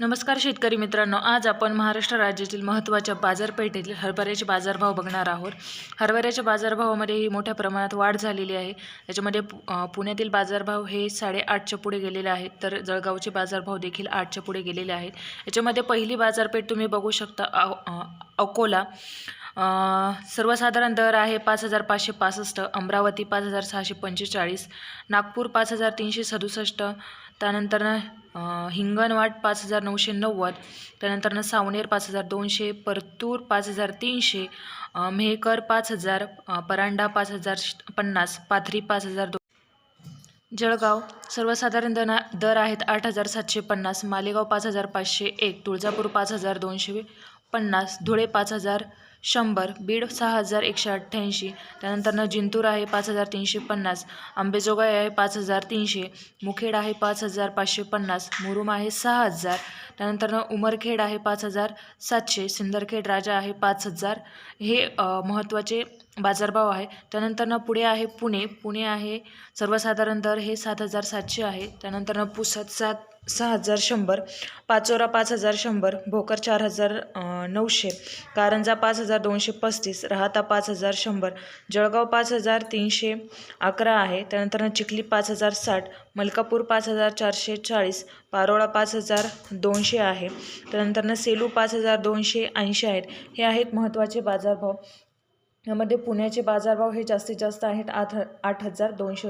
नमस्कार शेतकरी मित्रांनो आज आपण महाराष्ट्र राज्यातील महत्त्वाच्या बाजारपेठेतील हरभऱ्याचे बाजारभाव बघणार आहोत. हरभऱ्याच्या बाजारभावामध्ये ही मोठ्या प्रमाणात वाढ झालेली आहे. त्याच्यामध्ये पुण्यातील बाजारभाव हे साडेआठच्या पुढे गेलेले आहेत तर जळगावचे बाजारभाव देखील आठच्या पुढे गेलेले आहेत. याच्यामध्ये पहिली बाजारपेठ तुम्ही बघू शकता अकोला. सर्वसाधारण दर आहे पाच हजार पाचशे पासष्ट अमरावती पाच हजार सहाशे पंचेचाळीस नागपूर पाच हजार तीनशे सदुसष्ट त्यानंतरनं हिंगणवाट पाच हजार नऊशे नव्वद त्यानंतरनं सावनेर पाच हजार दोनशे परतूर पाच हजार तीनशे मेहकर पाच हजार परांडा पाच हजार श- पन्नास पाथरी पाच हजार दो जळगाव सर्वसाधारण दना दर आहेत आठ हजार सातशे पन्नास मालेगाव पाच हजार पाचशे एक तुळजापूर पाच हजार दोनशे पन्नास धुळे पाच हजार शंभर बीड सहा हजार एकशे अठ्ठ्याऐंशी. त्यानंतरनं जिंतूर आहे पाच हजार तीनशे पन्नास आंबेजोगाई आहे पाच हजार तीनशे मुखेड आहे पाच हजार पाचशे पन्नास मुरुम आहे सहा हजार. त्यानंतरनं उमरखेड आहे पाच हजार सातशे सिंदरखेड राजा आहे पाच हजार. हे महत्त्वाचे बाजारभाव आहे. त्यानंतरनं पुढे आहे पुणे पुणे आहे सर्वसाधारण दर हे सात हजार सातशे आहे. त्यानंतरनं पुसद सात सहा हजार शंभर पाचोरा पाच हजार शंभर भोकर चार हजार नऊशे कारंजा पाच हजार दोनशे पस्तीस राहता पाच हजार शंभर जळगाव पाच हजार तीनशे अकरा आहे. त्यानंतरनं चिखली पाच हजार साठ मलकापूर पाच हजार चारशे चाळीस पारोळा पाच हजार दोनशे आहे. त्यानंतरनं सेलू पाच हजार दोनशे ऐंशी आहेत. हे आहेत महत्त्वाचे बाजारभाव. यामध्ये पुण्याचे बाजारभाव हे जास्तीत जास्त आहेत आठ आठ हजार दोनशे